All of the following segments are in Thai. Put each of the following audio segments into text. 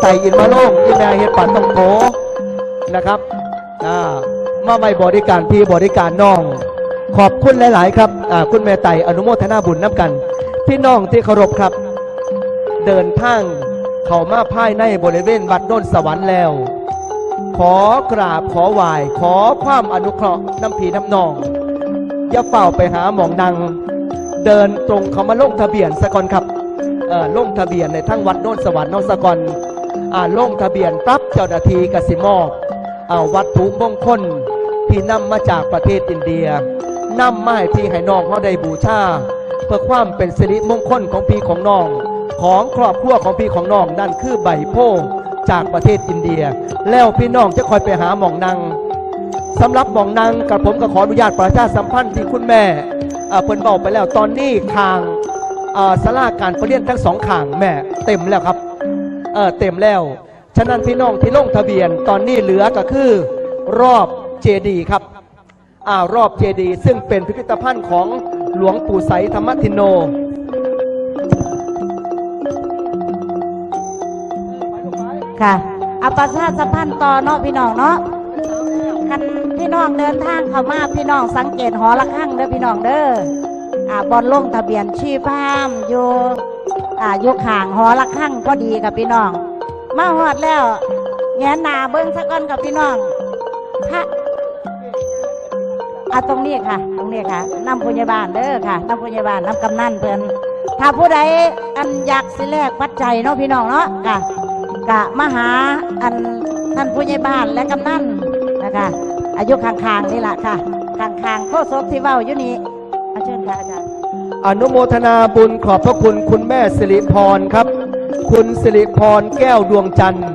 ไต่อินมาโล่งคุณแม่เฮ็ดปัดต้องโกนะครับอ่ามาไม่บริการพี่บริการน้อง ขอบคุณหลาย ๆ ครับอ่าคุณแม่ไต่อนุโมทนาบุญน้ำกัน พี่น้องที่เคารพครับ เดินทางเข้ามาภายในบริเวณวัดโน้นสวรรค์แล้ว ขอกราบขอไหว้ขอความอนุเคราะห์น้ำพีน้ำนองอย่าเฝ้าไปหาหมองนางเดินตรงเขามาลงทะเบียนสะก่อนครับเอ่อลงทะเบียนในทั้งวัดโน้นสวรรค์น้องสะก่อน ลงทะเบียนปั๊บเจ้าหน้าที่กสิมอบอ่าวัตถุมงคลที่นำมาจากประเทศอินเดียนำมาให้พี่ให้น้องเขาได้บูชาเพื่อความเป็นสิริมงคลของพี่ของน้อง ของครอบครัวของพี่ของน้องนั่นคือใบโพจากประเทศอินเดีย แล้วพี่น้องจะคอยไปหาหม่องนางสำหรับหม่องนางกับผมก็ขออนุญาตประชาสัมพันธ์ที่คุณแม่เอ่อเพิ่นบอกไปแล้วตอนนี้คางอ่อสลาการประเรียนทั้งสองขางแม่เต็มแล้วครับ เออเต็มแล้ว ฉะนั้นพี่น้องที่ลงทะเบียนตอนนี้เหลือก็คือรอบเจดีครับอ่ารอบเจดีซึ่งเป็นพิพิธภัณฑ์ของหลวงปู่ไสยธรรมทินโนค่ะอาประชาสัมพันธ์ต่อเนาะพี่น้องเนาะคันพี่น้องเดินทางเข้ามาพี่น้องสังเกตหอระฆังเด้อพี่น้องเด้ออ่าบอลลงทะเบียนชีพามอยู่ อ่าอยู่ข้างหอระฆังก็ดีกับพี่น้อง มาฮอดแล้วแงนหน้าเบิ้งสักก่อนกับพี่น้องพระอะตรงนี้ค่ะ ตรงนี้ค่ะนำพยาบาลเด้อค่ะนำพยาบาลนำกำนันเพิ่นถ้าผู้ใดอันอยากสิแลกปัจจัยเนาะพี่น้องเนาะค่ะกะมาหาอันท่านผู้ใหญ่บ้านและกำนันนะคะอายุข้างๆนี่แหละค่ะข้างๆโคศกที่เว้าอยู่นี่ อาเชิญค่ะอาจารย์อนุโมทนาบุญขอบพระคุณคุณแม่สิริพรครับ คุณสิริพรแก้วดวงจันทร์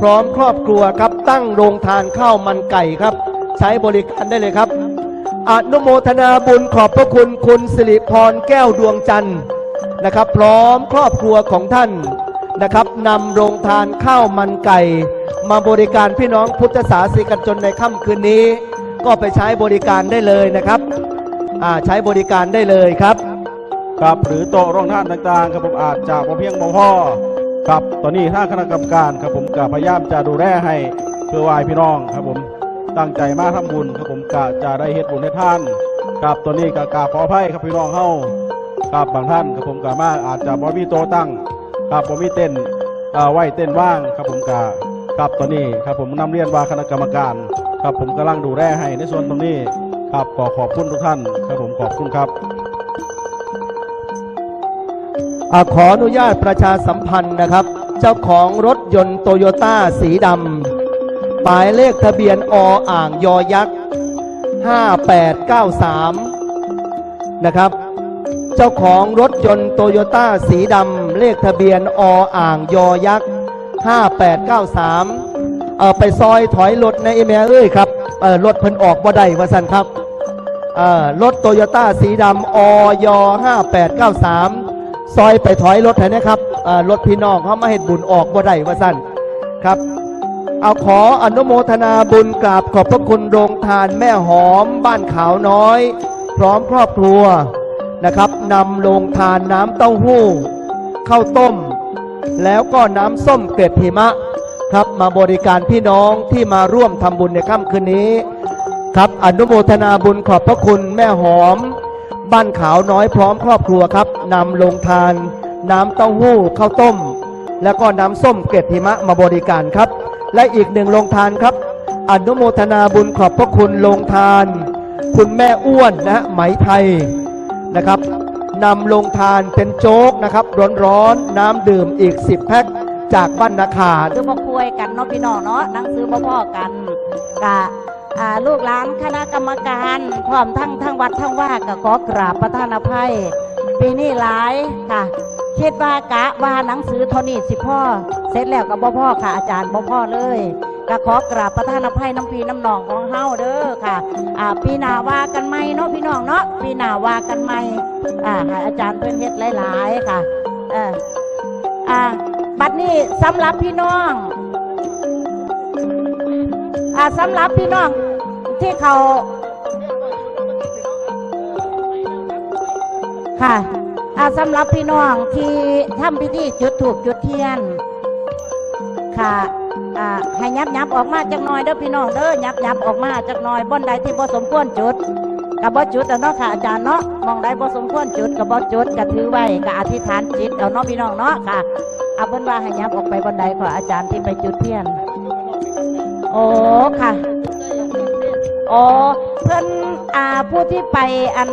พร้อมครอบครัวครับตั้งโรงทานข้าวมันไก่ครับ ใช้บริการได้เลยครับ อนุโมทนาบุญขอบพระคุณคุณสิริพรแก้วดวงจันทร์นะครับ พร้อมครอบครัวของท่านนะครับนำโรงทานข้าวมันไก่ มาบริการพี่น้องพุทธศาสนิกชนในค่ำคืนนี้ ก็ไปใช้บริการได้เลยนะครับ ใช้บริการได้เลยครับ ครับหรือโต๊ะรองท่านต่างๆครับผมอาจจะพอเพียงบ่พ่อครับตอนนี้ทางคณะกรรมการครับผมก็พยายามจะดูแลให้เพื่อวายพี่น้องครับผมตั้งใจมาทำบุญครับผมก็จะได้เฮ็ดบุญให้ท่านครับตอนนี้ก็กาขออภัยครับพี่น้องเฮาครับบางท่านครับผมก็มาอาจจะบ่มีโต๊ตั้งครับบ่มีเต้นเอ่อไหวเต้นว่างครับผมก็ครับตอนนี้ครับผมนำเรียนว่าคณะกรรมการ ครับผมกำลังดูแลให้ในส่วนตรงนี้ ครับขอขอบคุณทุกท่านครับผมขอบคุณครับอขออนุญาตประชาสัมพันธ์นะครับ เจ้าของรถยนต์โตโยต้าสีดำหมายเลขทะเบียนออ่างยอยักษ์ 5893 นะครับ เจ้าของรถยนต์โตโยต้าสีดำเลขทะเบียนออ่างยอยักษ์ 5893 เออไปซอยถอยรถในเอเมเอ้ยครับเออรถเพิ่นออกบ่ได้ว่าสันครับ รถโตโยต้าสีดำอย5893 ซอยไปถอยรถให้นะครับรถพี่น้องเขามาเห็ดบุญออกบ่ได้ว่าสั้นครับ เอาขออนุโมทนาบุญกราบขอบพระคุณโรงทานแม่หอมบ้านขาวน้อย พร้อมครอบครัวนะครับนำโรงทานน้ำเต้าหู้ข้าวต้ม แล้วก็น้ำส้มเกล็ดหิมะครับมาบริการพี่น้องที่มาร่วมทำบุญในค่ำคืนนี้ ครับ อนุโมทนาบุญขอบพระคุณแม่หอม บ้านขาวน้อยพร้อมครอบครัวครับนำลงทาน น้ำเต้าหู้ข้าวต้ม แล้วก็น้ำส้มเกล็ดหิมะมาบริการครับ และอีกหนึ่งลงทานครับ อนุโมทนาบุญขอบพระคุณลงทาน คุณแม่อ้วนนะฮะไหมไทยนะครับนำลงทานเป็นโจ๊กนะครับ ร้อนๆน้ำดื่มอีก 10 แพ็คจากบ้านนาคาซื้อมาคุยกันเนาะพี่น้องเนาะนั่งซื้อมาพ่อกันกะอ่า ลูกหลานคณะกรรมการพร้อมทั้งทั้งวัดทั้งว่าก็ขอกราบประทานอภัยปีนี้หลายค่ะ คิดว่ากะว่าหนังสือเทานี้สิพ่อ เสร็จแล้วกับบ่พ่อค่ะ อาจารย์บ่พ่อเลยก็ขอกราบประทานอภัยน้ำพีน้ำหนองของเฮาเด้อค่ะอ่าปีหน้าว่ากันไหมเนาะพี่น้องเนาะปีหน้าว่ากันไหมอ่าให้อาจารย์เพิ่อนเฮ็ดหลาย ๆ ค่ะเอออ่าบัดนี้สำหรับพี่น้อง อ่าสำหรับพี่น้องที่เขาค่ะอาสำหรับพี่น้องที่ทำพิธีจุดถูกจุดเทียน ค่ะอาให้ยับยับออกมาจักน่อยเด้อพี่น้องเด้อยับยับออกมาจักน่อยบนใดที่บ่สมควรจุดกับบ่จุดเอาเนาะค่ะอาจารย์เนาะมองใดบ่สมควรจุดกับบ่จุดก็ถือไว้ก็อธิษฐานจิตเอาเนาะพี่น้องเนาะค่ะเอาเพิ่นว่าให้ยับออกไปบนใดขออาจารย์ที่ไปจุดเทียน โอ้ค่ะ อ๋อ เพื่อนอ่าผู้ที่ไปอัน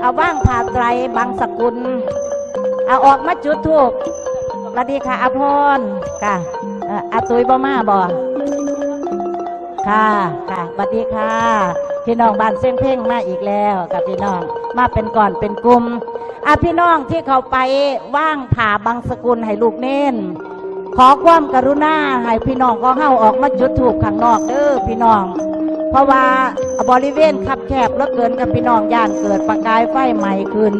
เอาว่างผ่าไตรบางสกุลเอาออกมาจุดทูกสวัสดีค่ะอาพรค่ะเอ่ออาตุยบ่มาบ่ค่ะค่ะสวัสดีค่ะ พี่น้องบ้านเส้นเพ่งมาอีกแล้วกับพี่น้องมาเป็นก่อนเป็นกลุ่มอะพี่น้องที่เขาไปว่างผ่าบางสกุลให้ลูกเน้น ขอความกรุณาให้พี่น้องก็เข้าออกมาจุดถูกข้างนอกเด้อพี่น้อง เพราะว่าบริเวณคับแคบเหลือเกินกับพี่น้องย่านเกิดประกายไฟใหม่ขึ้น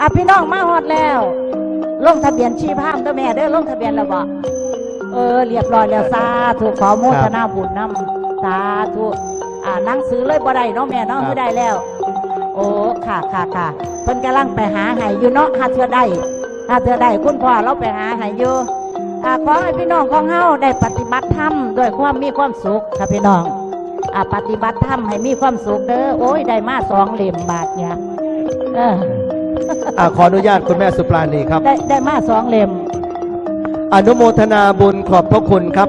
อะพี่น้องมาฮอดแล้ว ลงทะเบียนชีพามเด้อแม่เด้อลงทะเบียนแล้วบ่เออเรียบร้อยแล้วสาธุขอโมทนาบุญนำสาธุอ่าหนังสือเลยบ่ได้เนาะแม่เนาะครับคือได้แล้ว โอ้ค่ะค่ะค่ะเพิ่นกำลังไปหาให้อยู่เนาะหาเธอได้หาเธอได้คุณพ่อเราไปหาให้อยู่ อ่าขอให้พี่น้องของเฮาได้ปฏิบัติธรรมด้วยความมีความสุขค่ะพี่น้องอ่าปฏิบัติธรรมให้มีความสุขเด้อโอ้ยได้มาสองเหลี่ยมบาทเนี่ยเอออ่าขออนุญาตคุณแม่สุปราณีครับ ได้ได้มาสองเหลี่ยมอนุโมทนาบุญขอบพระคุณครับ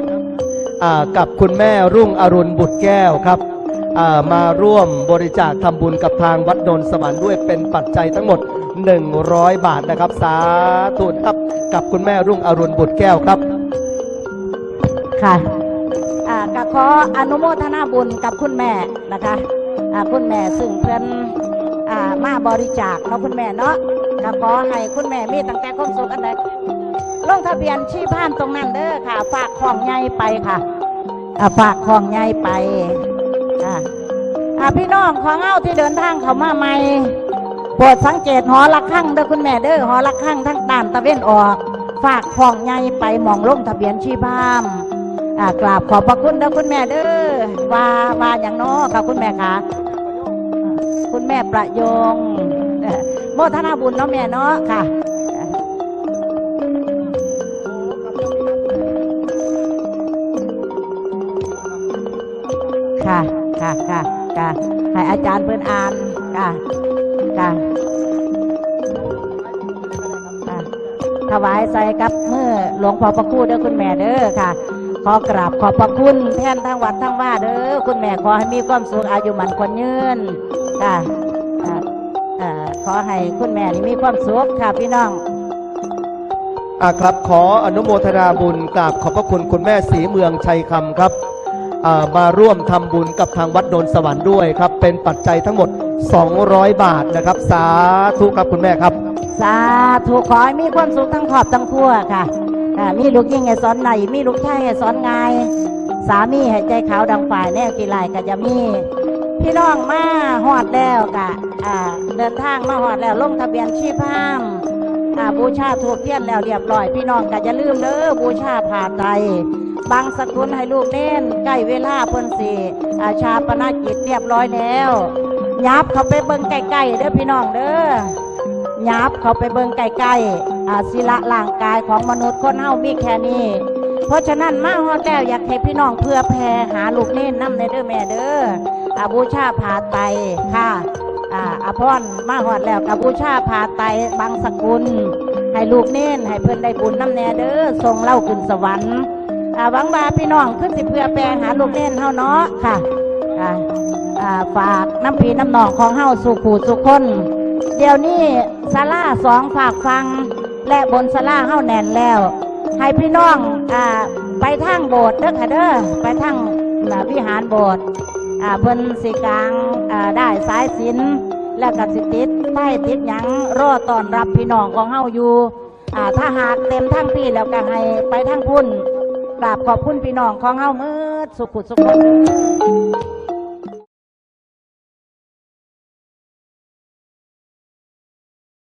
อ่ากับคุณแม่รุ่งอรุณบุตรแก้วครับอ่ามาร่วมบริจาคทำบุญกับทางวัดโนนสวรรค์ด้วยเป็นปัจจัยทั้งหมด 100 บาทนะครับ สาธุครับกับคุณแม่รุ่งอรุณบุตรแก้วครับ ค่ะอ่าก็ขออนุโมทนาบุญกับคุณแม่นะคะอ่าคุณแม่ซึ่งเพิ่อนอ่ามาบริจาคเนาะคุณแม่เนาะก็ขอให้คุณแม่มีตั้งแต่ความสุขอันใดลงทะเบียนชีพานตรงนั้นเด้อค่ะ ฝากของใหญ่ไปค่ะอ่าฝากของใหญ่ไปอ่าอ่าพี่น้องของเฮาที่เดินทางเข้ามาใหม่ โปรดสังเกตหอระฆังเด้อคุณแม่เด้อหอระฆังทั้งด้านตะเวนออก ฝากของใหญ่ไปหมองลงทะเบียนชีพามกราบขอบพระคุณเด้อคุณแม่เด้อว่าว่าอย่างน้อค่ะคุณแม่ค่ะ คุณแม่ประยงโมทนาบุญเนาะแม่เนาะค่ะค่ะ ค่ะ ค่ะ ค่ะ ให้อาจารย์เพิ่อนอ่าน ค่ะ ค่ะถวายใส่กับเมื่อหลวงพ่อพระครูเด้อคุณแม่เด้อค่ะ ขอกราบขอบพระคุณแท่นทั้งวัดทั้งว่าเด้อคุณแม่ขอให้มีความสุขอายุมันคนยืนค่ะขอให้คุณแม่นี่มีความสุขค่ะพี่น้องอ่าครับขออนุโมทนาบุญกราบขอบพระคุณคุณแม่สีเมืองชัยคำครับมาร่วมทำบุญกับทางวัดโนนสวรรค์ด้วยครับ เป็นปัจจัยทั้งหมด 200 บาทนะครับ สาธุครับคุณแม่ครับ สาธุขอให้มีความสุขทั้งครอบทั้งครัวค่ะอ่ามีลูกยิ่งให้สอนไหนมีลูกชายให้สอนไงายสามีให้ใจขาวดังฝ่ายแนวกีฬายก็จะมีพี่น้องมาหอดแล้วกะอ่าเดินทางมาหอดแล้วลงทะเบียนชีพห้ามอ่าบูชาถูกเทียนแล้วเรียบร้อย พี่น้องก็จะลืมเด้อบูชาผ่าไตรบางสกุลให้ลูกเน้นใกล้เวลาเพิ่นสิอาชาปนกิจเรียบร้อยแล้ว ยับเขาไปเบิ่งใกล้ๆเด้อพี่น้องเด้อยับเขาไปเบิ่งใกล้ๆอ่าศิละร่างกายของมนุษย์คนเฮามีแค่นี้ เพราะฉะนั้นมาฮอดแล้วอยากให้พี่น้องเพื่อแผ่หาลูกเน้นน้ำในเด้อแม่เด้ออาบูชาผาไตค่ะอ่าอาพรมาฮอดแล้วกับบูชาผาไตบางสกุล ให้ลูกเน้นให้เพื่อนได้บุญน้ำแน่เด้อส่งเล่าขึ้นสวรรค์อ่าหวังว่าพี่น้องขึ้นสิเพื่อแปลหาลูกเน้นเฮาเนาะค่ะ ฝากน้ำพีน้ำหนองของเฮาสู่ขู่สู่คน เดี๋ยวนี้ศาลาสองฝากฟัง และบนศาลาเฮาแน่นแล้ว ให้พี่น้องอไปทางโบสถ์เด้อค่ะเด้อไปทางวิหารโบสถ์เพิ่นสิกลางได้สายสินแล้วก็สิติดใต้ติดยังรอตอนรับพี่น้องของเฮาอยู่ถ้าหากเต็มทั้งพี่แล้วก็ให้ไปทางพุ่นกราบขอบคุณพี่น้องของเฮามืดสุขุสุข